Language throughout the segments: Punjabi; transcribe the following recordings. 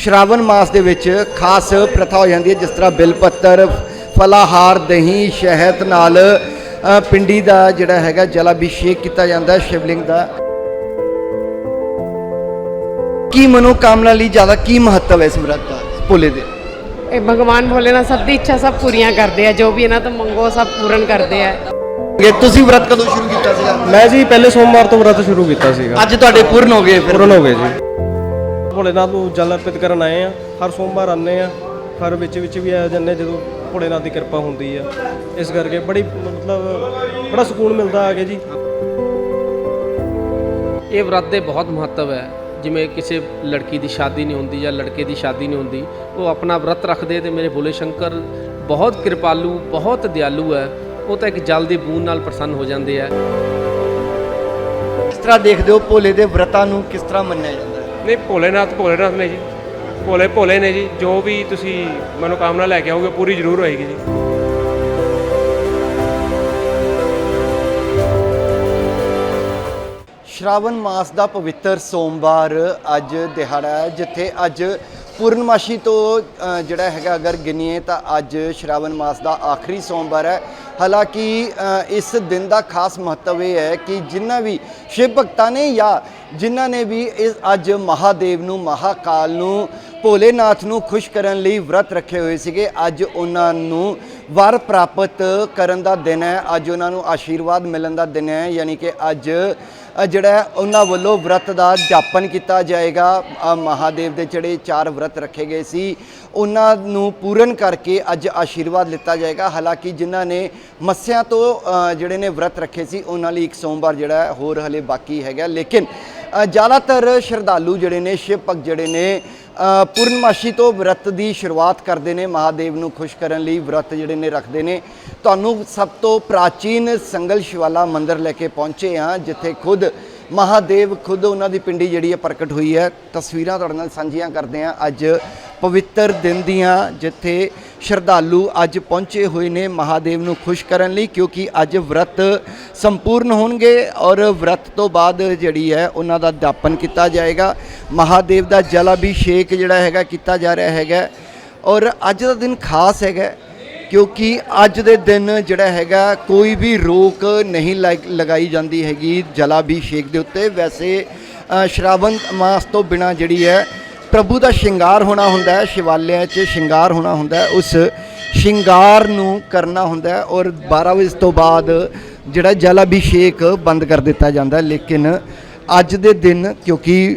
ਸ਼ਰਾਵਣ ਮਾਸ ਦੇ ਵਿੱਚ ਖਾਸ ਪ੍ਰਥਾ ਹੋ ਜਾਂਦੀ ਹੈ ਜਿਸ ਤਰ੍ਹਾਂ ਬਿਲ ਪੱਤਰ ਫਲਾਹਾਰ ਦਹੀਂ ਸ਼ਹਿਦ ਨਾਲ ਪਿੰਡੀ ਦਾ ਜਿਹੜਾ ਹੈਗਾ ਜਲ ਅਭਿਸ਼ੇਕ ਕੀਤਾ ਜਾਂਦਾ ਹੈ ਸ਼ਿਵਲਿੰਗ ਦਾ। ਕੀ ਮਨੋਕਾਮਨਾ ਲਈ ਜ਼ਿਆਦਾ ਕੀ ਮਹੱਤਵ ਹੈ ਇਸ ਵਰਤ ਦਾ ਭੋਲੇ ਦੇ? ਇਹ ਭਗਵਾਨ ਭੋਲੇਨਾਥ ਸਭ ਦੀ ਇੱਛਾ ਸਭ ਪੂਰੀਆਂ ਕਰਦੇ ਆ ਜੋ ਵੀ ਇਹਨਾਂ ਤੋਂ ਮੰਗੋ ਸਭ ਪੂਰਨ ਕਰਦੇ ਆ। ਇਹ ਤੁਸੀਂ ਵਰਤ ਕਦੋਂ ਸ਼ੁਰੂ ਕੀਤਾ ਸੀਗਾ? ਮੈਂ ਜੀ ਪਹਿਲੇ ਸੋਮਵਾਰ ਤੋਂ ਵਰਤ ਸ਼ੁਰੂ ਕੀਤਾ ਸੀਗਾ। ਅੱਜ ਤੁਹਾਡੇ ਪੂਰਨ ਹੋ ਗਏ ਫਿਰ? ਪੂਰਨ ਹੋ ਗਏ ਜੀ। ਭੋਲੇਨਾਥ ਨੂੰ ਜਲ ਅਰਪਿਤ ਕਰਨ ਆਏ ਆ। ਹਰ ਸੋਮਵਾਰ ਆਉਂਦੇ ਆ। ਹਰ ਵਿੱਚ ਵਿੱਚ ਵੀ ਆ ਜਾਂਦੇ ਜਦੋਂ ਭੋਲੇਨਾਥ ਦੀ ਕਿਰਪਾ ਹੁੰਦੀ ਆ। ਇਸ ਕਰਕੇ ਬੜੀ ਮਤਲਬ ਬੜਾ ਸਕੂਨ ਮਿਲਦਾ ਆ ਕੇ ਜੀ। ਇਹ ਵਰਤ ਦੇ ਬਹੁਤ ਮਹੱਤਵ ਹੈ। ਜਿਵੇਂ ਕਿਸੇ ਲੜਕੀ ਦੀ ਸ਼ਾਦੀ ਨਹੀਂ ਹੁੰਦੀ ਜਾਂ ਲੜਕੇ ਦੀ ਸ਼ਾਦੀ ਨਹੀਂ ਹੁੰਦੀ ਉਹ ਆਪਣਾ ਵਰਤ ਰੱਖਦੇ ਤੇ ਮੇਰੇ ਭੋਲੇ ਸ਼ੰਕਰ ਬਹੁਤ ਕਿਰਪਾਲੂ ਬਹੁਤ ਦਿਆਲੂ ਹੈ। ਉਹ ਤਾਂ ਇੱਕ ਜਲ ਦੀ ਬੂੰਦ ਨਾਲ ਪ੍ਰਸੰਨ ਹੋ ਜਾਂਦੇ ਆ। ਕਿਸ ਤਰ੍ਹਾਂ ਦੇਖਦੇ ਹੋ ਭੋਲੇ ਦੇ ਵਰਤਾਂ ਨੂੰ ਕਿਸ ਤਰ੍ਹਾਂ ਮੰਨਿਆ ਜਾਂਦਾ ਹੈ? ਨਹੀਂ ਭੋਲੇਨਾਥ ਭੋਲੇਨਾਥ ਨੇ ਜੀ। ਭੋਲੇ ਭੋਲੇ ਨੇ ਜੀ। ਜੋ ਵੀ ਤੁਸੀਂ ਮਨੋਕਾਮਨਾ ਲੈ ਕੇ ਆਓਗੇ ਪੂਰੀ ਜ਼ਰੂਰ ਹੋਏਗੀ ਜੀ। ਸ਼ਰਾਵਣ ਮਾਸ ਦਾ ਪਵਿੱਤਰ ਸੋਮਵਾਰ ਅੱਜ ਦਿਹਾੜਾ ਹੈ ਜਿੱਥੇ ਅੱਜ ਪੂਰਨਮਾਸ਼ੀ ਤੋਂ ਅ, ਜਿਹੜਾ ਹੈਗਾ ਅਗਰ ਗਿਣੀਏ ਤਾਂ ਅੱਜ ਸ਼ਰਾਵਣ ਮਾਸ ਦਾ ਆਖਰੀ ਸੋਮਵਾਰ ਹੈ। ਹਾਲਾਂਕਿ ਇਸ ਦਿਨ ਦਾ ਖਾਸ ਮਹੱਤਵ ਇਹ ਹੈ ਕਿ ਜਿਨ੍ਹਾਂ ਵੀ ਸ਼ਿਵ ਭਗਤਾਂ ਨੇ ਜਾਂ ਜਿਨ੍ਹਾਂ ਨੇ ਵੀ ਇਸ ਅੱਜ ਮਹਾਦੇਵ ਨੂੰ, ਮਹਾਕਾਲ ਨੂੰ, ਭੋਲੇਨਾਥ ਨੂੰ ਖੁਸ਼ ਕਰਨ ਲਈ ਵਰਤ ਰੱਖੇ ਹੋਏ ਸੀਗੇ, ਅੱਜ ਉਹਨਾਂ ਨੂੰ ਵਰ ਪ੍ਰਾਪਤ ਕਰਨ ਦਾ ਦਿਨ ਹੈ, ਅੱਜ ਉਹਨਾਂ ਨੂੰ ਆਸ਼ੀਰਵਾਦ ਮਿਲਣ ਦਾ ਦਿਨ ਹੈ, ਯਾਨੀ ਕਿ ਅੱਜ ਜਿਹੜਾ ਹੈ, ਉਹਨਾਂ ਵੱਲੋਂ ਵਰਤ ਦਾ ਜਾਪਨ ਕੀਤਾ ਜਾਏਗਾ। ਮਹਾਦੇਵ ਦੇ ਜਿਹੜੇ ਚਾਰ ਵਰਤ ਰੱਖੇ ਗਏ ਸੀ, ਉਹਨਾਂ ਨੂੰ ਪੂਰਨ ਕਰਕੇ ਅੱਜ ਆਸ਼ੀਰਵਾਦ ਲਿੱਤਾ ਜਾਏਗਾ। ਹਾਲਾਂਕਿ ਜਿਨ੍ਹਾਂ ਨੇ ਮੱਸਿਆਂ ਤੋਂ ਜਿਹੜੇ ਨੇ ਵਰਤ ਰੱਖੇ ਸੀ, ਉਹਨਾਂ ਲਈ ਇੱਕ ਸੋਮਵਾਰ ਜਿਹੜਾ ਹੋਰ ਹਲੇ ਬਾਕੀ ਹੈਗਾ। ਲੇਕਿਨ ਜ਼ਿਆਦਾਤਰ ਸ਼ਰਧਾਲੂ ਜਿਹੜੇ ਨੇ, ਸ਼ਿਵ ਭਗਤ ਜਿਹੜੇ ਨੇ ਪੂਰਨਮਾਸ਼ੀ ਤੋਂ ਵਰਤ ਦੀ ਸ਼ੁਰੂਆਤ ਕਰਦੇ ਨੇ ਮਹਾਦੇਵ ਨੂੰ ਖੁਸ਼ ਕਰਨ ਲਈ ਵਰਤ ਜਿਹੜੇ ਨੇ ਰੱਖਦੇ ਨੇ। ਤੁਹਾਨੂੰ ਸਭ ਤੋਂ ਪ੍ਰਾਚੀਨ ਸੰਗਲ ਸ਼ਿਵਾਲਾ ਮੰਦਿਰ ਲੈ ਕੇ ਪਹੁੰਚੇ ਹਾਂ, ਜਿੱਥੇ ਖੁਦ ਮਹਾਦੇਵ ਖੁਦ ਉਹਨਾਂ ਦੀ ਪਿੰਡੀ ਜਿਹੜੀ ਹੈ ਪ੍ਰਗਟ ਹੋਈ ਹੈ। ਤਸਵੀਰਾਂ ਤੁਹਾਡੇ ਨਾਲ ਸਾਂਝੀਆਂ ਕਰਦੇ ਹਾਂ। ਅੱਜ ਪਵਿੱਤਰ ਦਿਨ ਦੀਆਂ ਜਿੱਥੇ ਸ਼ਰਧਾਲੂ ਅੱਜ ਪਹੁੰਚੇ ਹੋਏ ਨੇ, ਮਹਾਦੇਵ ਨੂੰ ਖੁਸ਼ ਕਰਨ ਲਈ, ਕਿਉਂਕਿ ਅੱਜ ਵਰਤ ਸੰਪੂਰਨ ਹੋਣਗੇ ਔਰ ਵਰਤ ਤੋਂ ਬਾਅਦ ਜਿਹੜੀ ਹੈ ਉਹਨਾਂ ਦਾ ਦਾਪਨ ਕੀਤਾ ਜਾਏਗਾ। ਮਹਾਦੇਵ ਦਾ ਜਲ ਅਭਿਸ਼ੇਕ ਜਿਹੜਾ ਹੈਗਾ ਕੀਤਾ ਜਾ ਰਿਹਾ ਹੈਗਾ। ਔਰ ਅੱਜ ਦਾ ਦਿਨ ਖਾਸ ਹੈਗਾ, ਕਿਉਂਕਿ ਅੱਜ ਦੇ ਦਿਨ ਜਿਹੜਾ ਹੈਗਾ ਕੋਈ ਵੀ ਰੋਕ ਨਹੀਂ ਲਾਇਕ- ਲਗਾਈ ਜਾਂਦੀ ਹੈਗੀ ਜਲਾਭਿਸ਼ੇਕ ਦੇ ਉੱਤੇ। ਵੈਸੇ ਸ਼ਰਾਵਣ ਮਾਸ ਤੋਂ ਬਿਨਾ ਜਿਹੜੀ ਹੈ ਪ੍ਰਭੂ ਦਾ ਸ਼ਿੰਗਾਰ ਹੋਣਾ ਹੁੰਦਾ ਹੈ, ਸ਼ਿਵਾਲਿਆਂ 'ਚ ਸ਼ਿੰਗਾਰ ਹੋਣਾ ਹੁੰਦਾ ਹੈ, ਉਸ ਸ਼ਿੰਗਾਰ ਨੂੰ ਕਰਨਾ ਹੁੰਦਾ ਹੈ ਔਰ 12 ਵਜੇ ਤੋਂ ਬਾਅਦ ਜਿਹੜਾ ਜਲ ਅਭਿਸ਼ੇਕ ਬੰਦ ਕਰ ਦਿੱਤਾ ਜਾਂਦਾ ਲੇਕਿਨ ਅੱਜ ਦੇ ਦਿਨ, ਕਿਉਂਕਿ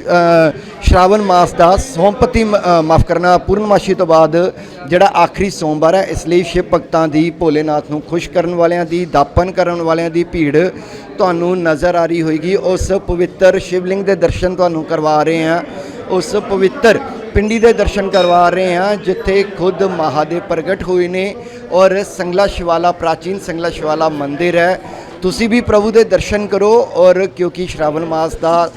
ਸ਼ਰਾਵਣ ਮਾਸ ਦਾ ਸੋਮਪਤੀ ਮਾਫ ਕਰਨਾ, ਪੂਰਨਮਾਸ਼ੀ ਤੋਂ ਬਾਅਦ ਜਿਹੜਾ ਆਖਰੀ ਸੋਮਵਾਰ ਹੈ, ਇਸ ਲਈ ਸ਼ਿਵ ਭਗਤਾਂ ਦੀ, ਭੋਲੇਨਾਥ ਨੂੰ ਖੁਸ਼ ਕਰਨ ਵਾਲਿਆਂ ਦੀ, ਦਾਪਨ ਕਰਨ ਵਾਲਿਆਂ ਦੀ ਭੀੜ ਤੁਹਾਨੂੰ ਨਜ਼ਰ ਆ ਰਹੀ ਹੋਏਗੀ। ਉਸ ਪਵਿੱਤਰ ਸ਼ਿਵਲਿੰਗ ਦੇ ਦਰਸ਼ਨ ਤੁਹਾਨੂੰ ਕਰਵਾ ਰਹੇ ਹਾਂ। ਉਸ ਪਵਿੱਤਰ ਪਿੰਡੀ ਦੇ ਦਰਸ਼ਨ ਕਰਵਾ ਰਹੇ ਹਾਂ, ਜਿੱਥੇ ਖੁਦ ਮਹਾਦੇਵ ਪ੍ਰਗਟ ਹੋਏ ਨੇ ਔਰ ਸੰਗਲਾ ਸ਼ਿਵਾਲਾ, ਪ੍ਰਾਚੀਨ ਸੰਗਲਾ ਸ਼ਿਵਾਲਾ ਮੰਦਿਰ ਹੈ। ਤੁਸੀਂ ਵੀ ਪ੍ਰਭੂ ਦੇ ਦਰਸ਼ਨ ਕਰੋ ਔਰ ਕਿਉਂਕਿ ਸ਼ਰਾਵਣ ਮਾਸ ਦਾ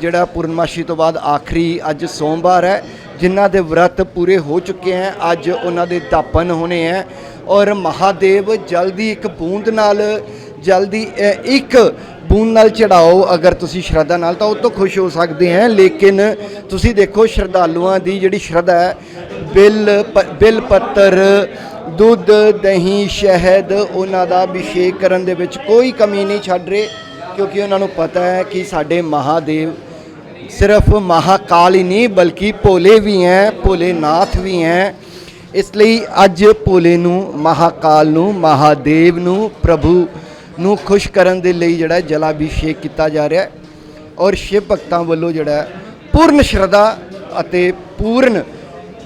ਜਿਹੜਾ ਪੂਰਨਮਾਸ਼ੀ ਤੋਂ ਬਾਅਦ ਆਖਰੀ ਅੱਜ ਸੋਮਵਾਰ ਹੈ, ਜਿਨ੍ਹਾਂ ਦੇ ਵਰਤ ਪੂਰੇ ਹੋ ਚੁੱਕੇ ਹਨ ਅੱਜ ਉਹਨਾਂ ਦੇ ਦਾਪਨ ਹੋਣੇ ਹੈ ਔਰ ਮਹਾਦੇਵ ਜਲਦੀ ਇੱਕ ਬੂੰਦ ਨਾਲ, ਜਲਦੀ ਇੱਕ ਬੂੰਦ ਨਾਲ ਚੜਾਓ ਅਗਰ ਤੁਸੀਂ ਸ਼ਰਧਾ ਨਾਲ, ਤਾਂ ਉਹ ਤੋਂ ਖੁਸ਼ ਹੋ ਸਕਦੇ ਹੈ। ਲੇਕਿਨ ਤੁਸੀਂ ਦੇਖੋ ਸ਼ਰਧਾਲੂਆਂ ਦੀ ਜਿਹੜੀ ਸ਼ਰਧਾ ਹੈ, ਬਿਲ ਪ- ਬਿਲ ਪੱਤਰ, ਦੁੱਧ, ਦਹੀਂ, ਸ਼ਹਿਦ, ਉਹਨਾਂ ਦਾ ਅਭਿਸ਼ੇਕ ਕਰਨ ਦੇ ਵਿੱਚ ਕੋਈ ਕਮੀ ਨਹੀਂ ਛੱਡ ਰਹੇ, ਕਿਉਂਕਿ ਉਹਨਾਂ ਨੂੰ ਪਤਾ ਹੈ ਕਿ ਸਾਡੇ ਮਹਾਦੇਵ ਸਿਰਫ ਮਹਾਕਾਲ ਹੀ ਨਹੀਂ, ਬਲਕਿ ਭੋਲੇ ਵੀ ਹੈ, ਭੋਲੇਨਾਥ ਵੀ ਹੈ। ਇਸ ਲਈ ਅੱਜ ਭੋਲੇ ਨੂੰ, ਮਹਾਕਾਲ ਨੂੰ, ਮਹਾਦੇਵ ਨੂੰ, ਪ੍ਰਭੂ ਨੂੰ ਖੁਸ਼ ਕਰਨ ਦੇ ਲਈ ਜਿਹੜਾ ਜਲਾਭਿਸ਼ੇਕ ਕੀਤਾ ਜਾ ਰਿਹਾ ਔਰ ਸ਼ਿਵ ਭਗਤਾਂ ਵੱਲੋਂ ਜਿਹੜਾ ਪੂਰਨ ਸ਼ਰਧਾ ਅਤੇ ਪੂਰਨ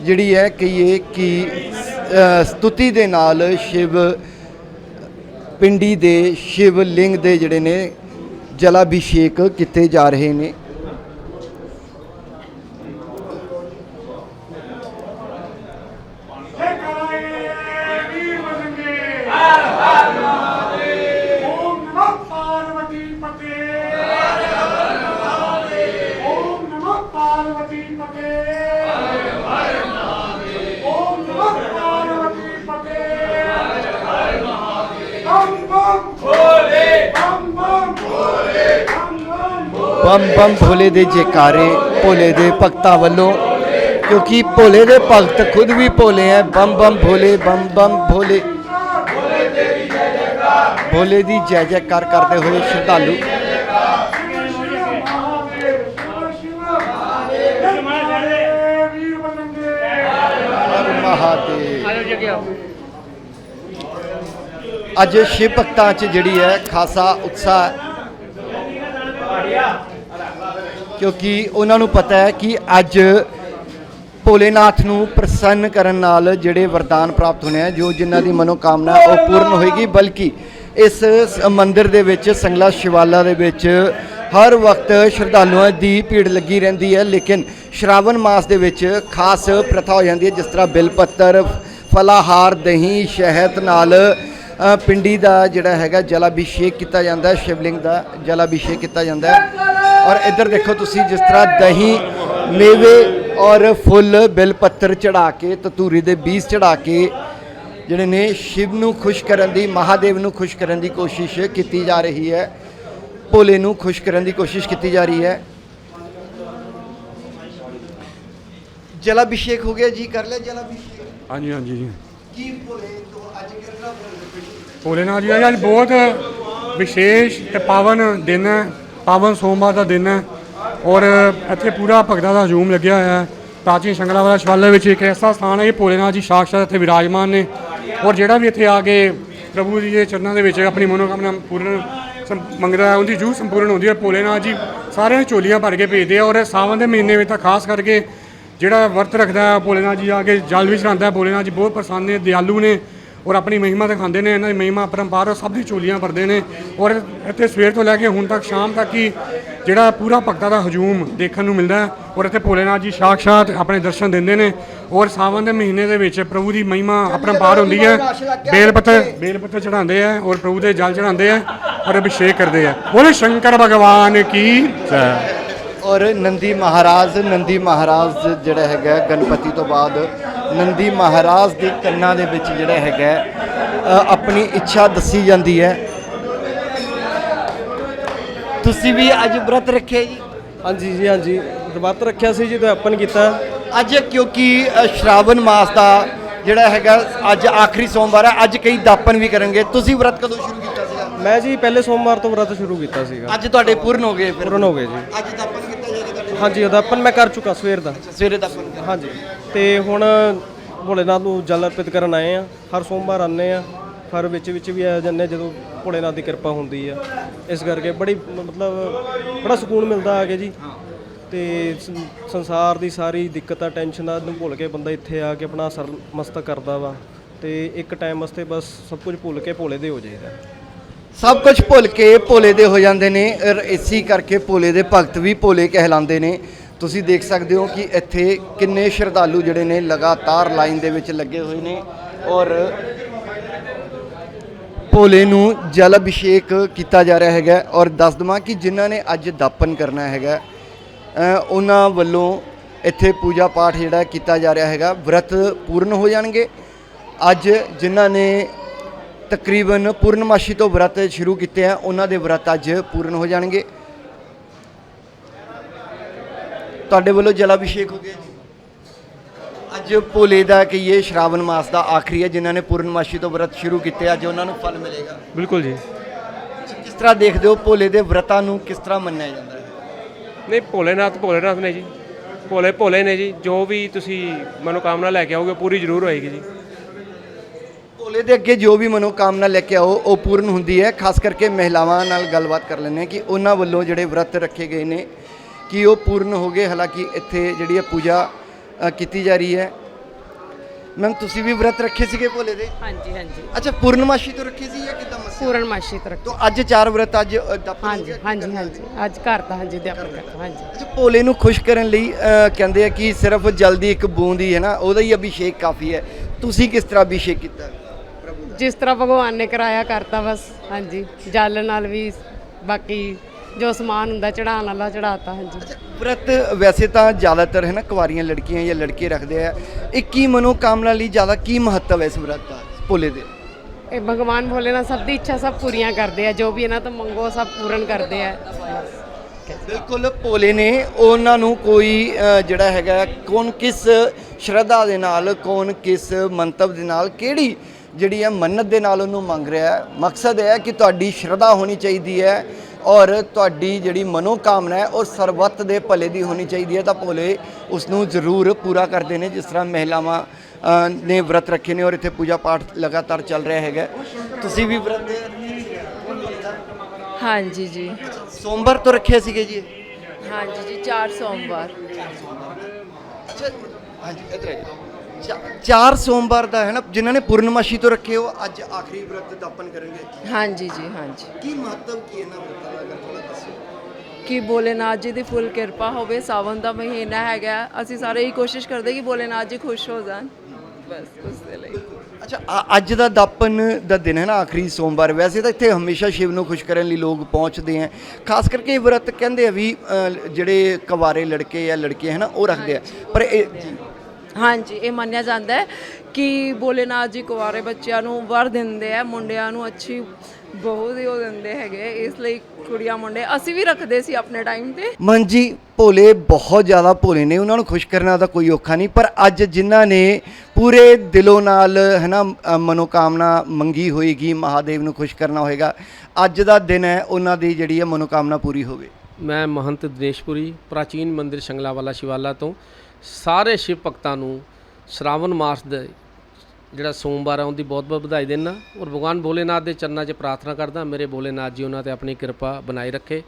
ਜਿਹੜੀ ਹੈ ਕਹੀਏ ਕਿ ਸਤੁਤੀ ਦੇ ਨਾਲ ਸ਼ਿਵ ਪਿੰਡੀ ਦੇ ਸ਼ਿਵ ਲਿੰਗ ਦੇ ਜਿਹੜੇ ਨੇ ਜਲਾਭਿਸ਼ੇਕ ਕੀਤੇ ਜਾ ਰਹੇ ਨੇ। ਬਮ ਭੋਲੇ ਦੇ ਜੈਕਾਰੇ, ਭੋਲੇ ਦੇ ਭਗਤਾਂ ਵੱਲੋਂ, ਕਿਉਂਕਿ ਭੋਲੇ ਦੇ ਭਗਤ ਖੁਦ ਵੀ ਭੋਲੇ ਹੈ ਬੰਮ ਬੰਮ ਭੋਲੇ, ਬੰਮ ਬੰਮ ਭੋਲੇ। ਭੋਲੇ ਦੀ ਜੈ ਜੈਕਾਰ ਕਰਦੇ ਹੋਏ ਸ਼ਰਧਾਲੂ। ਅੱਜ ਸ਼ਿਵ ਭਗਤਾਂ 'ਚ ਜਿਹੜੀ ਹੈ ਖਾਸਾ ਉਤਸ਼ਾਹ ਕਿਉਂਕਿ ਉਹਨਾਂ ਨੂੰ ਪਤਾ ਹੈ ਕਿ ਅੱਜ ਭੋਲੇਨਾਥ ਨੂੰ ਪ੍ਰਸੰਨ ਕਰਨ ਨਾਲ ਜਿਹੜੇ ਵਰਦਾਨ ਪ੍ਰਾਪਤ ਹੋਣੇ ਆ, ਜੋ ਜਿਨ੍ਹਾਂ ਦੀ ਮਨੋਕਾਮਨਾ ਉਹ ਪੂਰਨ ਹੋਏਗੀ, ਬਲਕਿ ਇਸ ਸ- ਮੰਦਿਰ ਦੇ ਵਿੱਚ, ਸੰਗਲਾ ਸ਼ਿਵਾਲਾ ਦੇ ਵਿੱਚ ਹਰ ਵਕਤ ਸ਼ਰਧਾਲੂਆਂ ਦੀ ਭੀੜ ਲੱਗੀ ਰਹਿੰਦੀ ਹੈ, ਲੇਕਿਨ ਸ਼ਰਾਵਣ ਮਾਸ ਦੇ ਵਿੱਚ ਖਾਸ ਪ੍ਰਥਾ ਹੋ ਜਾਂਦੀ ਹੈ, ਜਿਸ ਤਰ੍ਹਾਂ ਬਿਲ ਪੱਤਰ, ਫਲਾਹਾਰ, ਦਹੀਂ, ਸ਼ਹਿਦ ਨਾਲ ਪਿੰਡੀ ਦਾ ਜਿਹੜਾ ਹੈਗਾ ਜਲ ਅਭਿਸ਼ੇਕ ਕੀਤਾ ਜਾਂਦਾ ਹੈ, ਸ਼ਿਵਲਿੰਗ ਦਾ ਜਲ ਅਭਿਸ਼ੇਕ ਕੀਤਾ ਜਾਂਦਾ ਹੈ। ਔਰ ਇੱਧਰ ਦੇਖੋ ਤੁਸੀਂ ਜਿਸ ਤਰ੍ਹਾਂ ਦਹੀਂ, ਮੇਵੇ ਔਰ ਫੁੱਲ ਬਿਲ ਪੱਤਰ ਚੜਾ ਕੇ ਤਤੂਰੀ ਦੇ ਬੀਜ ਚੜਾ ਕੇ ਜਿਹੜੇ ਨੇ ਸ਼ਿਵ ਨੂੰ ਖੁਸ਼ ਕਰਨ ਦੀ, ਮਹਾਦੇਵ ਨੂੰ ਖੁਸ਼ ਕਰਨ ਦੀ ਕੋਸ਼ਿਸ਼ ਕੀਤੀ ਜਾ ਰਹੀ ਹੈ। ਭੋਲੇ ਨੂੰ ਖੁਸ਼ ਕਰਨ ਦੀ ਕੋਸ਼ਿਸ਼ ਕੀਤੀ ਜਾ ਰਹੀ ਹੈ। ਜਲਾਭਿਸ਼ੇਕ ਹੋ ਗਿਆ ਜੀ, ਕਰ ਲਿਆ ਜਲ ਅਭਿਸ਼ੇਕ ਹਾਂਜੀ ਹਾਂਜੀ ਜੀ। ਕੀ ਭੋਲੇ ਤੋਂ ਅੱਜ ਕਿਰਨਾ ਭੋਲੇਨਾਥ ਜੀ ਦਾ ਅੱਜ ਬਹੁਤ ਵਿਸ਼ੇਸ਼ ਤੇ ਪਾਵਨ ਦਿਨ ਹੈ। ਪਾਵਨ ਸੋਮਵਾਰ ਦਾ ਦਿਨ ਹੈ। ਔਰ ਇੱਥੇ ਪੂਰਾ ਭਗਤਾਂ ਦਾ ਹਜੂਮ ਲੱਗਿਆ ਹੋਇਆ ਹੈ। ਪ੍ਰਾਚੀਨ ਸ਼ੰਗਲਾਵਾਲਾ ਸ਼ਿਵਾਲੇ ਵਿੱਚ ਇੱਕ ਐਸਾ ਸਥਾਨ ਹੈ ਕਿ ਭੋਲੇਨਾਥ ਜੀ ਸਾਕਸ਼ਾਤ ਇੱਥੇ ਵਿਰਾਜਮਾਨ ਨੇ। ਔਰ ਜਿਹੜਾ ਵੀ ਇੱਥੇ ਆ ਕੇ ਪ੍ਰਭੂ ਜੀ ਦੇ ਚਰਨਾਂ ਦੇ ਵਿੱਚ ਆਪਣੀ ਮਨੋਕਾਮਨਾ ਪੂਰਨ ਸੰ- ਮੰਗਦਾ ਹੈ, ਉਹਦੀ ਜੂ ਸੰਪੂਰਨ ਹੁੰਦੀ ਹੈ। ਭੋਲੇਨਾਥ ਜੀ ਸਾਰਿਆਂ ਨੂੰ ਝੋਲੀਆਂ ਭਰ ਕੇ ਭੇਜਦੇ ਆ ਔਰ ਸਾਵਣ ਦੇ ਮਹੀਨੇ ਵਿੱਚ ਤਾਂ ਖਾਸ ਕਰਕੇ ਜਿਹੜਾ ਵਰਤ ਰੱਖਦਾ ਹੈ ਭੋਲੇਨਾਥ ਜੀ ਆ ਕੇ ਜਲ ਵੀ ਚੜਾਉਂਦਾ ਹੈ ਭੋਲੇਨਾਥ ਜੀ ਬਹੁਤ ਪ੍ਰਸੰਨ ਨੇ ਦਿਆਲੂ ਨੇ ਔਰ ਆਪਣੀ ਮਹਿਮਾ ਦਿਖਾਉਂਦੇ ਨੇ ਇਹਨਾਂ ਦੀ ਮਹਿਮਾ ਪਰੰਪਰਾ ਸਭ ਦੀ ਝੋਲੀਆਂ ਭਰਦੇ ਨੇ ਔਰ ਇੱਥੇ ਸਵੇਰ ਤੋਂ ਲੈ ਕੇ ਹੁਣ ਤੱਕ ਸ਼ਾਮ ਤੱਕ ਹੀ ਜਿਹੜਾ ਪੂਰਾ ਭਗਤਾਂ ਦਾ ਹਜੂਮ ਦੇਖਣ ਨੂੰ ਮਿਲਦਾ ਹੈ ਔਰ ਇੱਥੇ ਭੋਲੇਨਾਥ ਜੀ ਸਾਕਸ਼ਾਤ ਆਪਣੇ ਦਰਸ਼ਨ ਦਿੰਦੇ ਨੇ ਔਰ ਸਾਵਨ ਦੇ ਮਹੀਨੇ ਦੇ ਵਿੱਚ ਪ੍ਰਭੂ ਦੀ ਮਹਿਮਾ ਅਪਰੰਪਾਰ ਹੁੰਦੀ ਹੈ ਬੇਲ ਪੱਤਰ ਬੇਲ ਪੱਤਰ ਚੜਾਉਂਦੇ ਆ ਔਰ ਪ੍ਰਭੂ ਦੇ ਜਲ ਚੜਾਉਂਦੇ ਆ ਔਰ ਅਭਿਸ਼ੇਕ ਕਰਦੇ ਆ ਬੋਲੇ ਸ਼ੰਕਰ ਭਗਵਾਨ ਕੀ ਜੈ। ਔਰ ਨੰਦੀ ਮਹਾਰਾਜ ਨੰਦੀ ਮਹਾਰਾਜ ਜਿਹੜਾ ਹੈਗਾ ਗਣਪਤੀ ਤੋਂ ਬਾਅਦ ਨੰਦੀ ਮਹਾਰਾਜ ਦੇ ਕੰਨਾਂ ਦੇ ਵਿੱਚ ਜਿਹੜਾ ਹੈਗਾ ਆਪਣੀ ਇੱਛਾ ਦੱਸੀ ਜਾਂਦੀ ਹੈ। ਤੁਸੀਂ ਵੀ ਅੱਜ ਵਰਤ ਰੱਖਿਆ ਜੀ? ਹਾਂਜੀ ਜੀ ਹਾਂਜੀ। ਵਰਤ ਰੱਖਿਆ ਸੀ ਜੀ ਤੇ ਓਪਨ ਕੀਤਾ। ਅੱਜ ਕਿਉਂਕਿ ਸ਼ਰਾਵਣ ਮਾਸ ਦਾ ਜਿਹੜਾ ਹੈਗਾ ਅੱਜ ਆਖਰੀ ਸੋਮਵਾਰ ਹੈ ਅੱਜ ਕਈ ਦਾਪਨ ਵੀ ਕਰਨਗੇ। ਤੁਸੀਂ ਵਰਤ ਕਦੋਂ ਸ਼ੁਰੂ ਕੀਤਾ ਸੀਗਾ? ਮੈਂ ਜੀ ਪਹਿਲੇ ਸੋਮਵਾਰ ਤੋਂ ਵਰਤ ਸ਼ੁਰੂ ਕੀਤਾ ਸੀਗਾ। ਅੱਜ ਤੁਹਾਡੇ ਪੂਰਨ ਹੋ ਗਏ ਪੂਰਨ ਹੋ ਗਏ ਜੀ। ਅੱਜ ਦਾਪਨ ਹਾਂਜੀ ਉਹਦਾ ਓਪਨ ਮੈਂ ਕਰ ਚੁੱਕਾ ਸਵੇਰ ਦਾ। ਸਵੇਰੇ ਦਾਪਨ ਕਰ। ਹਾਂਜੀ ਤੇ ਹੁਣ ਭੋਲੇਨਾਥ ਨੂੰ ਜਲ ਅਰਪਿਤ ਕਰਨ ਆਏ ਆ। ਹਰ ਸੋਮਵਾਰ ਆਉਂਦੇ ਆ। ਹਰ ਵਿੱਚ ਵਿੱਚ ਵੀ ਆ ਜਾਂਦੇ ਜਦੋਂ ਭੋਲੇਨਾਥ ਦੀ ਕਿਰਪਾ ਹੁੰਦੀ ਆ। ਇਸ ਕਰਕੇ ਬੜੀ ਮ- ਮਤਲਬ ਬੜਾ ਸਕੂਨ ਮਿਲਦਾ ਆ ਕੇ ਜੀ। ਤੇ ਸ- ਸੰਸਾਰ ਦੀ ਸਾਰੀ ਦਿੱਕਤਾਂ ਟੈਨਸ਼ਨਾਂ ਨੂੰ ਭੁੱਲ ਕੇ ਬੰਦਾ ਇੱਥੇ ਆ ਕੇ ਆਪਣਾ ਸਰ ਮਸਤਕ ਕਰਦਾ ਵਾ। ਤੇ ਇੱਕ ਟਾਈਮ ਵਾਸਤੇ ਬਸ ਸਭ ਕੁਝ ਭੁੱਲ ਕੇ ਭੋਲੇ ਦੇ ਹੋ ਜਾਈਦਾ। ਸਭ ਕੁਝ ਭੁੱਲ ਕੇ ਭੋਲੇ ਦੇ ਹੋ ਜਾਂਦੇ ਨੇ, ਔਰ ਇਸੇ ਕਰਕੇ ਭੋਲੇ ਦੇ ਭਗਤ ਵੀ ਭੋਲੇ ਕਹਿਲਾਉਂਦੇ ਨੇ। ਤੁਸੀਂ ਦੇਖ ਸਕਦੇ ਹੋ ਕਿ ਇੱਥੇ ਕਿੰਨੇ ਸ਼ਰਧਾਲੂ ਜਿਹੜੇ ਨੇ ਲਗਾਤਾਰ ਲਾਈਨ ਦੇ ਵਿੱਚ ਲੱਗੇ ਹੋਏ ਨੇ, ਔਰ ਭੋਲੇ ਨੂੰ ਜਲ ਅਭਿਸ਼ੇਕ ਕੀਤਾ ਜਾ ਰਿਹਾ ਹੈਗਾ। ਔਰ ਦੱਸ ਦਵਾਂ ਕਿ ਜਿਨ੍ਹਾਂ ਨੇ ਅੱਜ ਦਾਪਨ ਕਰਨਾ ਹੈਗਾ ਉਹਨਾਂ ਵੱਲੋਂ ਇੱਥੇ ਪੂਜਾ ਪਾਠ ਜਿਹੜਾ ਕੀਤਾ ਜਾ ਰਿਹਾ ਹੈਗਾ। ਵਰਤ ਪੂਰਨ ਹੋ ਜਾਣਗੇ। ਅੱਜ ਜਿਨ੍ਹਾਂ ਨੇ ਤਕਰੀਬਨ ਪੂਰਨਮਾਸ਼ੀ ਤੋਂ ਵਰਤ ਸ਼ੁਰੂ ਕੀਤੇ ਆ। ਉਹਨਾਂ ਦੇ ਵਰਤ ਅੱਜ ਪੂਰਨ ਹੋ ਜਾਣਗੇ। ਤੁਹਾਡੇ ਵੱਲੋਂ ਜਲ ਅਭਿਸ਼ੇਕ ਹੋ ਗਿਆ ਜੀ। ਅੱਜ ਭੋਲੇ ਦਾ ਕਹੀਏ ਸ਼ਰਾਵਣ ਮਾਸ ਦਾ ਆਖਰੀ ਹੈ ਜਿਨ੍ਹਾਂ ਨੇ ਪੂਰਨਮਾਸ਼ੀ ਤੋਂ ਵਰਤ ਸ਼ੁਰੂ ਕੀਤੇ। ਅੱਜ ਉਹਨਾਂ ਨੂੰ ਫਲ ਮਿਲੇਗਾ। ਬਿਲਕੁਲ ਜੀ। ਕਿਸ ਤਰ੍ਹਾਂ ਦੇਖਦੇ ਹੋ ਭੋਲੇ ਦੇ ਵਰਤਾਂ ਨੂੰ ਕਿਸ ਤਰ੍ਹਾਂ ਮੰਨਿਆ ਜਾਂਦਾ ਹੈ? ਨਹੀਂ ਭੋਲੇਨਾਥ ਭੋਲੇਨਾਥ ਨੇ ਜੀ। ਭੋਲੇ ਭੋਲੇ ਨੇ ਜੀ। ਜੋ ਵੀ ਤੁਸੀਂ ਮਨੋਕਾਮਨਾ ਲੈ ਕੇ ਆਓਗੇ ਪੂਰੀ ਜ਼ਰੂਰ ਹੋਏਗੀ ਜੀ। ਭੋਲੇ ਦੇ ਅੱਗੇ ਜੋ ਵੀ ਮਨੋਕਾਮਨਾ ਲੈ ਕੇ ਆਓ ਉਹ ਪੂਰਨ ਹੁੰਦੀ ਹੈ। ਖਾਸ ਕਰਕੇ ਮਹਿਲਾਵਾਂ ਨਾਲ ਗੱਲਬਾਤ ਕਰ ਲੈਂਦੇ ਹਾਂ ਕਿ ਉਹਨਾਂ ਵੱਲੋਂ ਜਿਹੜੇ ਵਰਤ ਰੱਖੇ ਗਏ ਨੇ ਕਿ ਉਹ ਪੂਰਨ ਹੋ ਗਏ। ਹਾਲਾਂਕਿ ਇੱਥੇ ਜਿਹੜੀ ਹੈ ਪੂਜਾ ਅ, ਕੀਤੀ ਜਾ ਰਹੀ ਹੈ। ਮੈਮ ਤੁਸੀਂ ਵੀ ਵਰਤ ਰੱਖੇ ਸੀਗੇ ਭੋਲੇ ਦੇ? ਹਾਂਜੀ ਹਾਂਜੀ। ਅੱਛਾ ਪੂਰਨਮਾਸ਼ੀ ਤੋਂ ਰੱਖੇ ਸੀ ਜਾਂ ਕਿਦਾਂ ਮਸਿਆ? ਪੂਰਨਮਾਸ਼ੀ ਤੱਕ ਤੋਂ ਅੱਜ ਚਾਰ ਵਰਤ ਅੱਜ ਅ, ਦਾਪਨ ਹੋ ਹਾਂਜੀ ਗਿਆ? ਹਾਂਜੀ ਹਾਂਜੀ। ਅੱਜ ਘਰ ਦਾ ਹਾਂਜੀ ਅਧਿਆਪਨ ਕਰਤਾ ਹਾਂਜੀ। ਅੱਛਾ ਭੋਲੇ ਨੂੰ ਖੁਸ਼ ਕਰਨ ਲਈ ਅ, ਕਹਿੰਦੇ ਆ ਕਿ ਸਿਰਫ ਜਲਦੀ ਇੱਕ ਬੂੰਦ ਹੀ ਹੈ ਨਾ ਉਹਦਾ ਹੀ ਅਭਿਸ਼ੇਕ ਕਾਫੀ ਹੈ। ਤੁਸੀਂ ਕਿਸ ਤਰ੍ਹਾਂ ਅਭਿਸ਼ੇਕ ਕੀਤਾ? ਦਾ ਜਿਸ ਤਰ੍ਹਾਂ ਭਗਵਾਨ ਨੇ ਕਰਾਇਆ ਕਰਤਾ ਬਸ ਹਾਂਜੀ। ਜਲ ਨਾਲ ਵੀ ਬਾਕੀ ਜੋ ਸਮਾਨ ਹੁੰਦਾ ਚੜਾਉਣ ਵਾਲਾ ਚੜਾਤਾ ਹਾਂਜੀ। ਵਰਤ ਵੈਸੇ ਤਾਂ ਜ਼ਿਆਦਾਤਰ ਹੈ ਨਾ ਕੁਆਰੀਆਂ ਲੜਕੀਆਂ ਜਾਂ ਲੜਕੇ ਰੱਖਦੇ ਆ। ਇਹ ਕੀ ਮਨੋਕਾਮਨਾ ਲਈ ਜ਼ਿਆਦਾ ਕੀ ਮਹੱਤਵ ਹੈ ਇਸ ਵਰਤ ਦਾ ਭੋਲੇ ਦੇ? ਇਹ ਭਗਵਾਨ ਭੋਲੇ ਨਾਲ ਸਭ ਦੀ ਇੱਛਾ ਸਭ ਪੂਰੀਆਂ ਕਰਦੇ ਆ ਜੋ ਵੀ ਇਹਨਾਂ ਤੋਂ ਮੰਗੋ ਸਭ ਪੂਰਨ ਕਰਦੇ ਆ। ਬਿਲਕੁਲ ਭੋਲੇ ਨੇ ਉਹਨਾਂ ਨੂੰ ਕੋਈ ਜਿਹੜਾ ਹੈਗਾ ਕੌਣ ਕਿਸ ਸ਼ਰਧਾ ਦੇ ਨਾਲ ਕੌਣ ਕਿਸ ਮੰਤਵ ਦੇ ਨਾਲ ਕਿਹੜੀ ਜਿਹੜੀ ਹੈ ਮੰਨਤ ਦੇ ਨਾਲ ਉਹਨੂੰ ਮੰਗ ਰਿਹਾ ਹੈ। ਮਕਸਦ ਇਹ ਹੈ ਕਿ ਤੁਹਾਡੀ ਸ਼ਰਧਾ ਹੋਣੀ ਚਾਹੀਦੀ ਹੈ ਔਰ ਤੁਹਾਡੀ ਜਿਹੜੀ ਮਨੋਕਾਮਨਾ ਹੈ ਉਹ ਸਰਬੱਤ ਦੇ ਭਲੇ ਦੀ ਹੋਣੀ ਚਾਹੀਦੀ ਹੈ ਤਾਂ ਭੋਲੇ ਉਸ ਨੂੰ ਜ਼ਰੂਰ ਪੂਰਾ ਕਰਦੇ ਨੇ ਜਿਸ ਤਰ੍ਹਾਂ ਮਹਿਲਾਵਾਂ ਨੇ ਵਰਤ ਰੱਖੇ ਨੇ ਔਰ ਇੱਥੇ ਪੂਜਾ ਪਾਠ ਲਗਾਤਾਰ ਚੱਲ ਰਿਹਾ ਹੈਗਾ। ਤੁਸੀਂ ਵੀ ਵਰਤ ਹਾਂਜੀ ਜੀ। ਸੋਮਵਾਰ ਤੋਂ ਰੱਖਿਆ ਸੀਗੇ ਜੀ? ਹਾਂਜੀ ਜੀ ਚਾਰ ਸੋਮਵਾਰ। ਅੱਛਾ ਹਾਂਜੀ ਇਧਰ ਚਾ- ਚਾਰ ਸੋਮਵਾਰ ਦਾ ਹੈ ਨਾ ਜਿਨ੍ਹਾਂ ਨੇ ਪੂਰਨਮਾਸ਼ੀ ਤੋਂ ਰੱਖੇ ਹੋ ਅੱਜ ਆਖਰੀ ਵਰਤ ਦਾਪਨ ਕਰਨਗੇ ਹਾਂਜੀ ਜੀ ਹਾਂਜੀ। ਕੀ ਮਹੱਤਵ ਕੀ ਹੈ ਨਾ ਵਰਤਾਂ ਦਾ ਅਗਰ ਥੋੜਾ ਦੱਸੋ? ਕਿ ਭੋਲੇਨਾਥ ਜੀ ਦੀ ਫੁੱਲ ਕਿਰਪਾ ਹੋਵੇ ਸਾਵਨ ਦਾ ਮਹੀਨਾ ਹੈਗਾ ਅਸੀਂ ਸਾਰੇ ਹੀ ਕੋਸ਼ਿਸ਼ ਕਰਦੇ ਕਿ ਭੋਲੇਨਾਥ ਜੀ ਖੁਸ਼ ਹੋ ਜਾਣ ਬਸ ਉਸ ਦੇ ਲਈ। ਅੱਛਾ ਅ- ਅੱਜ ਦਾ ਦਾਪਨ ਦਾ ਦਿਨ ਹੈ ਨਾ ਆਖਰੀ ਸੋਮਵਾਰ। ਵੈਸੇ ਤਾਂ ਇੱਥੇ ਹਮੇਸ਼ਾ ਸ਼ਿਵ ਨੂੰ ਖੁਸ਼ ਕਰਨ ਲਈ ਲੋਕ ਪਹੁੰਚਦੇ ਆ ਖਾਸ ਕਰਕੇ ਇਹ ਵਰਤ ਕਹਿੰਦੇ ਆ ਵੀ ਅ, ਜਿਹੜੇ ਕੁਵਾਰੇ ਲੜਕੇ ਜਾਂ ਲੜਕੀਆਂ ਹੈ ਨਾ ਉਹ ਰੱਖਦੇ ਆ। ਪਰ ਇਹ ਹਾਂਜੀ, ਇਹ ਮੰਨਿਆ ਜਾਂਦਾ ਹੈ ਕਿ ਭੋਲੇਨਾਥ ਜੀ ਕੁਆਰੇ ਬੱਚਿਆਂ ਨੂੰ ਵਰ ਦਿੰਦੇ ਆ, ਮੁੰਡਿਆਂ ਨੂੰ ਅੱਛੀ ਬਹੁਤ ਹੀ ਉਹ ਦਿੰਦੇ ਹੈਗੇ ਇਸ ਲਈ ਕੁੜੀਆਂ ਮੁੰਡੇ ਅਸੀਂ ਵੀ ਰੱਖਦੇ ਸੀ ਆਪਣੇ ਟਾਈਮ ਤੇ। ਮੰਜੀ ਭੋਲੇ ਬਹੁਤ ਜ਼ਿਆਦਾ ਭੋਲੇ ਨੇ, ਉਹਨਾਂ ਨੂੰ ਖੁਸ਼ ਕਰਨਾ ਤਾਂ ਕੋਈ ਔਖਾ ਨਹੀਂ, ਪਰ ਅੱਜ ਜਿਨ੍ਹਾਂ ਨੇ ਪੂਰੇ ਦਿਲੋਂ ਨਾਲ ਹੈ ਨਾ ਮਨੋਕਾਮਨਾ ਮੰਗੀ ਹੋਏਗੀ, ਮਹਾਦੇਵ ਨੂੰ ਖੁਸ਼ ਕਰਨਾ ਹੋਏਗਾ, ਅੱਜ ਦਾ ਦਿਨ ਹੈ, ਉਹਨਾਂ ਦੀ ਜਿਹੜੀ ਹੈ ਮਨੋਕਾਮਨਾ ਪੂਰੀ ਹੋਵੇ। ਮੈਂ ਮਹੰਤ ਦਿਨੇਸ਼ਪੁਰੀ, ਪ੍ਰਾਚੀਨ ਮੰਦਿਰ ਸ਼ੰਗਲਾਵਾਲਾ ਸ਼ਿਵਾਲਾ ਤੋਂ ਸਾਰੇ ਸ਼ਿਵ ਭਗਤਾਂ ਨੂੰ ਸ਼ਰਾਵਣ ਮਾਸ ਦੇ ਜਿਹੜਾ ਸੋਮਵਾਰ ਆ, ਉਹਦੀ ਬਹੁਤ ਬਹੁਤ ਵਧਾਈ ਦਿੰਦਾ। ਔਰ ਭਗਵਾਨ ਭੋਲੇਨਾਥ ਦੇ ਚਰਨਾਂ 'ਚ ਪ੍ਰਾਰਥਨਾ ਕਰਦਾ, ਮੇਰੇ ਭੋਲੇਨਾਥ ਜੀ, ਉਹਨਾਂ ਤੇ ਆਪਣੀ ਕਿਰਪਾ ਬਣਾਈ ਰੱਖੇ।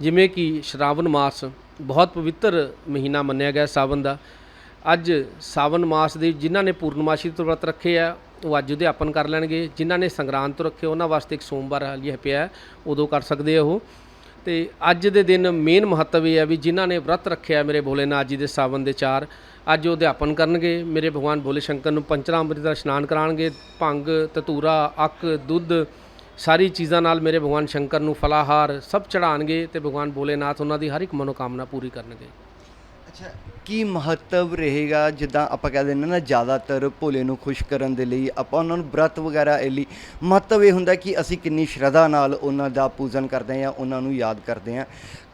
ਜਿਵੇਂ ਕਿ ਸ਼ਰਾਵਣ ਮਾਸ ਬਹੁਤ ਪਵਿੱਤਰ ਮਹੀਨਾ ਮੰਨਿਆ ਗਿਆ ਸਾਵਨ ਦਾ। ਅੱਜ ਸਾਵਨ ਮਾਸ ਦੇ ਜਿਨ੍ਹਾਂ ਨੇ ਪੂਰਨਮਾਸ਼ੀ ਤੋਂ ਵਰਤ ਰੱਖੇ ਆ, ਉਹ ਅੱਜ ਉਦਿਆਪਨ ਕਰ ਲੈਣਗੇ। ਜਿਨ੍ਹਾਂ ਨੇ ਸੰਗਰਾਂਦ ਤੋਂ ਰੱਖੇ, ਉਹਨਾਂ ਵਾਸਤੇ ਇੱਕ ਸੋਮਵਾਰ ਹਾਲੀ ਪਿਆ, ਉਦੋਂ ਕਰ ਸਕਦੇ ਆ ਉਹ। ਤੇ ਅੱਜ ਦੇ ਦਿਨ ਮੇਨ ਮਹੱਤਵ ਇਹ ਹੈ ਵੀ ਜਿਨ੍ਹਾਂ ਨੇ ਵਰਤ ਰੱਖਿਆ ਮੇਰੇ ਭੋਲੇਨਾਥ ਜੀ ਦੇ ਸਾਵਨ ਦੇ ਚਾਰ, ਅੱਜ ਉਹ ਅਧਿਆਪਨ ਕਰਨਗੇ, ਮੇਰੇ ਭਗਵਾਨ ਭੋਲੇ ਸ਼ੰਕਰ ਨੂੰ ਪੰਚਰਾਮ੍ਰਿਤ ਦਾ ਇਸ਼ਨਾਨ ਕਰਾਉਣਗੇ, ਭੰਗ, ਤਤੂਰਾ, ਅੱਕ, ਦੁੱਧ, ਸਾਰੀ ਚੀਜ਼ਾਂ ਨਾਲ ਮੇਰੇ ਭਗਵਾਨ ਸ਼ੰਕਰ ਨੂੰ ਫਲਾਹਾਰ ਸਭ ਚੜਾਣਗੇ ਤੇ ਭਗਵਾਨ ਭੋਲੇਨਾਥ ਉਹਨਾਂ ਦੀ ਹਰ ਇੱਕ ਮਨੋਕਾਮਨਾ ਪੂਰੀ ਕਰਨਗੇ। ਅੱਛਾ ਕੀ ਮਹੱਤਵ ਰਹੇਗਾ ਜਿੱਦਾਂ ਆਪਾਂ ਕਹਿ ਦਿੰਦੇ ਨਾ ਜ਼ਿਆਦਾਤਰ ਭੋਲੇ ਨੂੰ ਖੁਸ਼ ਕਰਨ ਦੇ ਲਈ ਆਪਾਂ ਉਹਨਾਂ ਨੂੰ ਬ੍ਰਤ ਵਗੈਰਾ ਇਹ ਲਈ ਮਹੱਤਵ ਇਹ ਹੁੰਦਾ ਕਿ ਅਸੀਂ ਕਿੰਨੀ ਸ਼ਰਧਾ ਨਾਲ ਉਹਨਾਂ ਦਾ ਪੂਜਨ ਕਰਦੇ ਹਾਂ ਉਹਨਾਂ ਨੂੰ ਯਾਦ ਕਰਦੇ ਹਾਂ।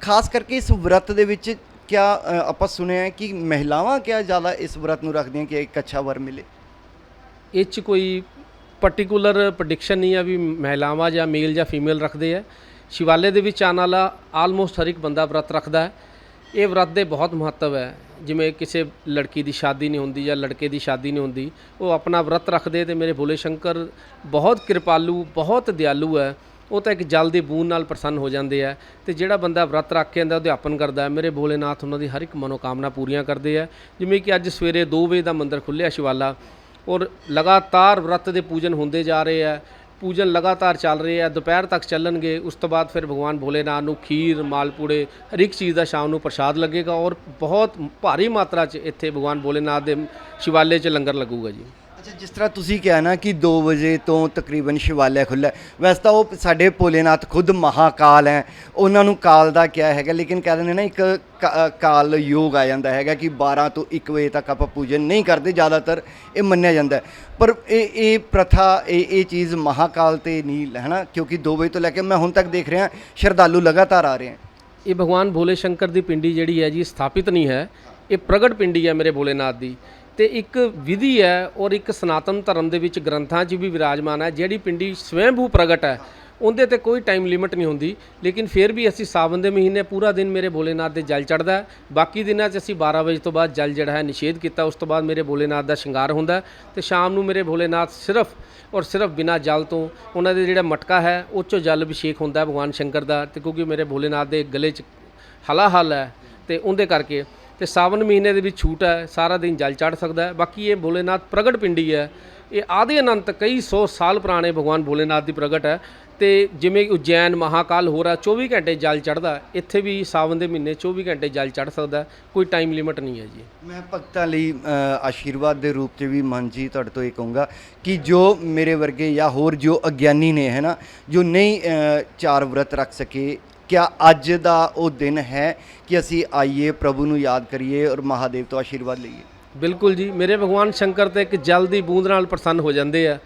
ਖਾਸ ਕਰਕੇ ਇਸ ਵਰਤ ਦੇ ਵਿੱਚ ਕਿਆ ਅ, ਆਪਾਂ ਸੁਣਿਆ ਹੈ ਕਿ ਮਹਿਲਾਵਾਂ ਕਿਆ ਜ਼ਿਆਦਾ ਇਸ ਵਰਤ ਨੂੰ ਰੱਖਦੀਆਂ ਕਿ ਇੱਕ ਅੱਛਾ ਵਰ ਮਿਲੇ? ਇਹ 'ਚ ਕੋਈ ਪਾਰਟਿਕੂਲਰ ਪ੍ਰੈਡਿਕਸ਼ਨ ਨਹੀਂ ਆ ਵੀ ਮਹਿਲਾਵਾਂ ਜਾਂ ਮੇਲ ਜਾਂ ਫੀਮੇਲ ਰੱਖਦੇ ਆ। ਸ਼ਿਵਾਲੇ ਦੇ ਵਿੱਚ ਆਉਣ ਵਾਲਾ ਆਲਮੋਸਟ ਹਰ ਇੱਕ ਬੰਦਾ ਵਰਤ ਰੱਖਦਾ ਹੈ। ਇਹ ਵਰਤ ਦੇ ਬਹੁਤ ਮਹੱਤਵ ਹੈ। ਜਿਵੇਂ ਕਿਸੇ ਲੜਕੀ ਦੀ ਸ਼ਾਦੀ ਨਹੀਂ ਹੁੰਦੀ ਜਾਂ ਲੜਕੇ ਦੀ ਸ਼ਾਦੀ ਨਹੀਂ ਹੁੰਦੀ, ਉਹ ਆਪਣਾ ਵਰਤ ਰੱਖਦੇ ਤੇ ਮੇਰੇ ਭੋਲੇ ਸ਼ੰਕਰ ਬਹੁਤ ਕਿਰਪਾਲੂ, ਬਹੁਤ ਦਿਆਲੂ ਹੈ। ਉਹ ਤਾਂ ਇੱਕ ਜਲ ਦੀ ਬੂੰਦ ਨਾਲ ਪ੍ਰਸੰਨ ਹੋ ਜਾਂਦੇ ਆ ਤੇ ਜਿਹੜਾ ਬੰਦਾ ਵਰਤ ਰੱਖ ਕੇ ਆਂਦਾ ਅਧਿਆਪਨ ਕਰਦਾ ਹੈ, ਮੇਰੇ ਭੋਲੇਨਾਥ ਉਹਨਾਂ ਦੀ ਹਰ ਇੱਕ ਮਨੋਕਾਮਨਾ ਪੂਰੀਆਂ ਕਰਦੇ ਆ। ਜਿਵੇਂ ਕਿ ਅੱਜ ਸਵੇਰੇ 2 ਵਜੇ ਦਾ ਮੰਦਿਰ ਖੁੱਲਿਆ ਸ਼ਿਵਾਲਾ ਔਰ ਲਗਾਤਾਰ ਵਰਤ ਦੇ ਪੂਜਨ ਹੁੰਦੇ ਜਾ ਰਹੇ ਆ। ਪੂਜਨ ਲਗਾਤਾਰ ਚੱਲ ਰਹੇ ਆ, ਦੁਪਹਿਰ ਤੱਕ ਚੱਲਣਗੇ, ਉਸ ਤੋਂ ਬਾਅਦ ਫਿਰ ਭਗਵਾਨ ਭੋਲੇਨਾਥ ਨੂੰ ਖੀਰ, ਮਾਲਪੂੜੇ, ਹਰ ਇੱਕ ਚੀਜ਼ ਦਾ ਸ਼ਾਮ ਨੂੰ ਪ੍ਰਸ਼ਾਦ ਲੱਗੇਗਾ ਔਰ ਬਹੁਤ ਭਾਰੀ ਮਾਤਰਾ 'ਚ ਇੱਥੇ ਭਗਵਾਨ ਭੋਲੇਨਾਥ ਦੇ ਸ਼ਿਵਾਲੇ 'ਚ ਲੰਗਰ ਲੱਗੂਗਾ ਜੀ। ਅੱਛਾ, ਜਿਸ ਤਰ੍ਹਾਂ ਤੁਸੀਂ ਕਿਹਾ ਨਾ ਕਿ 2 ਵਜੇ ਤੋਂ ਤਕਰੀਬਨ ਸ਼ਿਵਾਲਿਆ ਖੁੱਲ੍ਹਾ ਵੈਸੇ ਤਾਂ ਉਹ ਸਾਡੇ ਭੋਲੇਨਾਥ ਖੁਦ ਮਹਾਕਾਲ ਹੈ। ਉਹਨਾਂ ਨੂੰ ਕਾਲ ਦਾ ਕਿਹਾ ਹੈਗਾ, ਲੇਕਿਨ ਕਹਿ ਦਿੰਦੇ ਨਾ ਇੱਕ ਕ- ਕਾਲ ਯੋਗ ਆ ਜਾਂਦਾ ਹੈਗਾ ਕਿ 12 ਤੋਂ 1 ਵਜੇ ਤੱਕ ਆਪਾਂ ਪੂਜਨ ਨਹੀਂ ਕਰਦੇ, ਜ਼ਿਆਦਾਤਰ ਇਹ ਮੰਨਿਆ ਜਾਂਦਾ ਹੈ। ਪਰ ਇਹ ਇਹ ਪ੍ਰਥਾ, ਇਹ ਇਹ ਚੀਜ਼ ਮਹਾਕਾਲ ਤੇ ਨਹੀਂ ਹੈ ਨਾ? ਕਿਉਂਕਿ 2 ਵਜੇ ਤੋਂ ਲੈ ਕੇ ਮੈਂ ਹੁਣ ਤੱਕ ਦੇਖ ਰਿਹਾ, ਸ਼ਰਧਾਲੂ ਲਗਾਤਾਰ ਆ ਰਹੇ ਹਨ ਇਹ ਭਗਵਾਨ ਭੋਲੇ ਸ਼ੰਕਰ ਦੀ ਪਿੰਡੀ ਜਿਹੜੀ ਹੈ ਜੀ, ਸਥਾਪਿਤ ਨਹੀਂ ਹੈ। ਇਹ ਪ੍ਰਗਟ ਪਿੰਡੀ ਹੈ ਮੇਰੇ ਭੋਲੇਨਾਥ ਦੀ। ਤੇ ਇੱਕ ਵਿਧੀ ਹੈ ਔਰ ਇੱਕ ਸਨਾਤਨ ਧਰਮ ਦੇ ਵਿੱਚ ਗ੍ਰੰਥਾਂ 'ਚ ਵੀ ਵਿਰਾਜਮਾਨ ਹੈ, ਜਿਹੜੀ ਪਿੰਡੀ ਸਵੈੰਭੂ ਪ੍ਰਗਟ ਹੈ। ਉਹਦੇ ਤੇ ਕੋਈ ਟਾਈਮ ਲਿਮਿਟ ਨਹੀਂ ਹੁੰਦੀ, ਲੇਕਿਨ ਫਿਰ ਵੀ ਅਸੀਂ ਸਾਵਨ ਦੇ ਮਹੀਨੇ ਪੂਰਾ ਦਿਨ ਮੇਰੇ ਭੋਲੇਨਾਥ ਦੇ ਜਲ ਚੜਦਾ ਬਾਕੀ ਦਿਨਾਂ 'ਚ ਅਸੀਂ 12 ਵਜੇ ਤੋਂ ਬਾਅਦ ਜਲ ਜਿਹੜਾ ਹੈ ਨਿਸ਼ੇਧ ਕੀਤਾ, ਉਸ ਤੋਂ ਬਾਅਦ ਮੇਰੇ ਭੋਲੇਨਾਥ ਦਾ ਸ਼ਿੰਗਾਰ ਹੁੰਦਾ ਹੈ ਤੇ ਸ਼ਾਮ ਨੂੰ ਮੇਰੇ ਭੋਲੇਨਾਥ ਸਿਰਫ ਔਰ ਸਿਰਫ ਬਿਨਾ ਜਲ ਤੋਂ ਉਹਨਾਂ ਦੇ ਜਿਹੜਾ ਮਟਕਾ ਹੈ, ਉਹ 'ਚੋਂ ਜਲ ਅਭਿਸ਼ੇਕ ਹੁੰਦਾ ਭਗਵਾਨ ਸ਼ੰਕਰ ਦਾ ਤੇ ਕਿਉਂਕਿ ਮੇਰੇ ਭੋਲੇਨਾਥ ਦੇ ਗਲੇ 'ਚ ਹਲਾ ਹਲਾਹਲ ਹੈ ਤੇ ਉਹਦੇ ਕਰਕੇ ਤੇ ਸਾਵਨ ਮਹੀਨੇ ਦੇ ਵਿੱਚ ਛੂਟ ਹੈ, ਸਾਰਾ ਦਿਨ ਜਲ ਚੜ ਸਕਦਾ ਹੈ। ਬਾਕੀ ਇਹ ਭੋਲੇਨਾਥ ਪ੍ਰਗਟ ਪਿੰਡੀ ਹੈ। ਇਹ ਆਦਿ ਅਨੰਤ ਕਈ ਸੌ ਸਾਲ ਪੁਰਾਣੇ ਭਗਵਾਨ ਭੋਲੇਨਾਥ ਦੀ ਪ੍ਰਗਟ ਹੈ ਤੇ ਜਿਵੇਂ ਉਜੈਨ ਮਹਾਕਾਲ ਹੋ ਰਿਹਾ 24 ਘੰਟੇ ਜਲ ਚੜਦਾ ਇੱਥੇ ਵੀ ਸਾਵਨ ਦੇ ਮਹੀਨੇ 24 ਘੰਟੇ ਜਲ ਚੜ ਸਕਦਾ ਕੋਈ ਟਾਈਮ ਲਿਮਿਟ ਨਹੀਂ ਹੈ ਜੀ। ਮੈਂ ਭਗਤਾਂ ਲਈ ਆਸ਼ੀਰਵਾਦ ਦੇ ਰੂਪ 'ਚ ਵੀ ਮਨ ਜੀ ਤੁਹਾਡੇ ਤੋਂ ਇਹ ਕਹੂੰਗਾ ਕਿ ਜੋ ਮੇਰੇ ਵਰਗੇ ਜਾਂ ਹੋਰ ਜੋ ਅਗਿਆਨੀ ਨੇ, ਹੈ ਨਾ, ਜੋ ਨਹੀਂ ਚਾਰ ਵਰਤ ਰੱਖ ਸਕੇ ਕਿਆ ਅੱਜ ਦਾ ਉਹ ਦਿਨ ਹੈ ਕਿ ਅਸੀਂ ਆਈਏ, ਪ੍ਰਭੂ ਨੂੰ ਯਾਦ ਕਰੀਏ ਔਰ ਮਹਾਦੇਵ ਤੋਂ ਆਸ਼ੀਰਵਾਦ ਲਈਏ? ਬਿਲਕੁਲ ਜੀ। ਮੇਰੇ ਭਗਵਾਨ ਸ਼ੰਕਰ ਤੇ ਇੱਕ ਜਲ ਦੀ ਬੂੰਦ ਨਾਲ ਪ੍ਰਸੰਨ ਹੋ ਜਾਂਦੇ ਆ।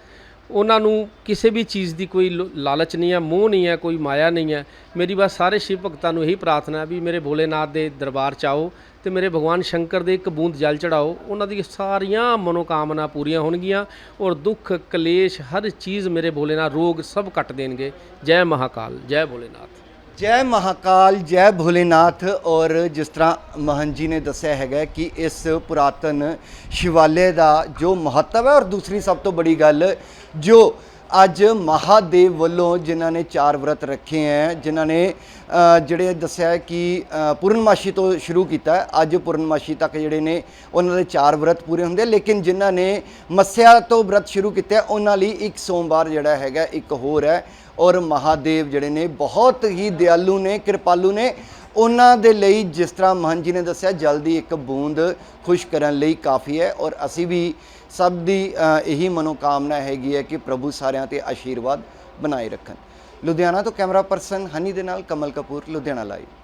ਉਹਨਾਂ ਨੂੰ ਕਿਸੇ ਵੀ ਚੀਜ਼ ਦੀ ਕੋਈ ਲ- ਲਾਲਚ ਨਹੀਂ ਹੈ ਮੋਹ ਨਹੀਂ ਹੈ ਕੋਈ ਮਾਇਆ ਨਹੀਂ ਹੈ ਮੇਰੀ ਬਸ ਸਾਰੇ ਸ਼ਿਵ ਭਗਤਾਂ ਨੂੰ ਇਹੀ ਪ੍ਰਾਰਥਨਾ ਹੈ ਵੀ ਮੇਰੇ ਭੋਲੇਨਾਥ ਦੇ ਦਰਬਾਰ ਚ ਆਓ ਤੇ ਮੇਰੇ ਭਗਵਾਨ ਸ਼ੰਕਰ ਦੇ ਇੱਕ ਬੂੰਦ ਜਲ ਚੜਾਓ। ਉਹਨਾਂ ਦੀ ਸਾਰੀਆਂ ਮਨੋਕਾਮਨਾ ਪੂਰੀਆਂ ਹੋਣਗੀਆਂ ਔਰ ਦੁੱਖ, ਕਲੇਸ਼, ਹਰ ਚੀਜ਼ ਮੇਰੇ ਭੋਲੇਨਾਥ, ਰੋਗ ਸਭ ਕੱਟ ਦੇਣਗੇ। ਜੈ ਮਹਾਕਾਲ, ਜੈ ਭੋਲੇਨਾਥ। ਜੈ ਮਹਾਕਾਲ, ਜੈ ਭੋਲੇਨਾਥ ਔਰ ਜਿਸ ਤਰ੍ਹਾਂ ਮਹਨ ਜੀ ਨੇ ਦੱਸਿਆ ਹੈਗਾ ਕਿ ਇਸ ਪੁਰਾਤਨ ਸ਼ਿਵਾਲੇ ਦਾ ਜੋ ਮਹੱਤਵ ਹੈ ਔਰ ਦੂਸਰੀ ਸਭ ਤੋਂ ਬੜੀ ਗੱਲ ਜੋ ਅੱਜ ਮਹਾਦੇਵ ਵੱਲੋਂ ਜਿਨ੍ਹਾਂ ਨੇ ਚਾਰ ਵਰਤ ਰੱਖੇ ਹੈ, ਜਿਨ੍ਹਾਂ ਨੇ ਜਿਹੜੇ ਦੱਸਿਆ ਕਿ ਪੂਰਨਮਾਸ਼ੀ ਤੋਂ ਸ਼ੁਰੂ ਕੀਤਾ ਅੱਜ ਪੂਰਨਮਾਸ਼ੀ ਤੱਕ ਜਿਹੜੇ ਨੇ, ਉਹਨਾਂ ਦੇ ਚਾਰ ਵਰਤ ਪੂਰੇ ਹੁੰਦੇ ਲੇਕਿਨ ਜਿਨ੍ਹਾਂ ਨੇ ਮੱਸਿਆ ਤੋਂ ਵਰਤ ਸ਼ੁਰੂ ਕੀਤਾ ਉਹਨਾਂ ਲਈ ਇੱਕ ਸੋਮਵਾਰ ਜਿਹੜਾ ਹੈਗਾ, ਇੱਕ ਹੋਰ ਹੈ। ਔਰ ਮਹਾਦੇਵ ਜਿਹੜੇ ਨੇ, ਬਹੁਤ ਹੀ ਦਿਆਲੂ ਨੇ, ਕਿਰਪਾਲੂ ਨੇ। ਉਹਨਾਂ ਦੇ ਲਈ ਜਿਸ ਤਰ੍ਹਾਂ ਮਹਨ ਜੀ ਨੇ ਦੱਸਿਆ, ਜਲਦੀ ਇੱਕ ਬੂੰਦ ਖੁਸ਼ ਕਰਨ ਲਈ ਕਾਫੀ ਹੈ। ਔਰ ਅਸੀਂ ਵੀ ਸਭ ਦੀ ਇਹੀ ਮਨੋਕਾਮਨਾ ਹੈਗੀ ਹੈ ਕਿ ਪ੍ਰਭੂ ਸਾਰਿਆਂ ਤੇ ਆਸ਼ੀਰਵਾਦ ਬਣਾਏ ਰੱਖਣ। ਲੁਧਿਆਣਾ ਤੋਂ ਕੈਮਰਾ ਪਰਸਨ ਹਨੀ ਦੇ ਨਾਲ ਕਮਲ ਕਪੂਰ, ਲੁਧਿਆਣਾ ਲਾਈਵ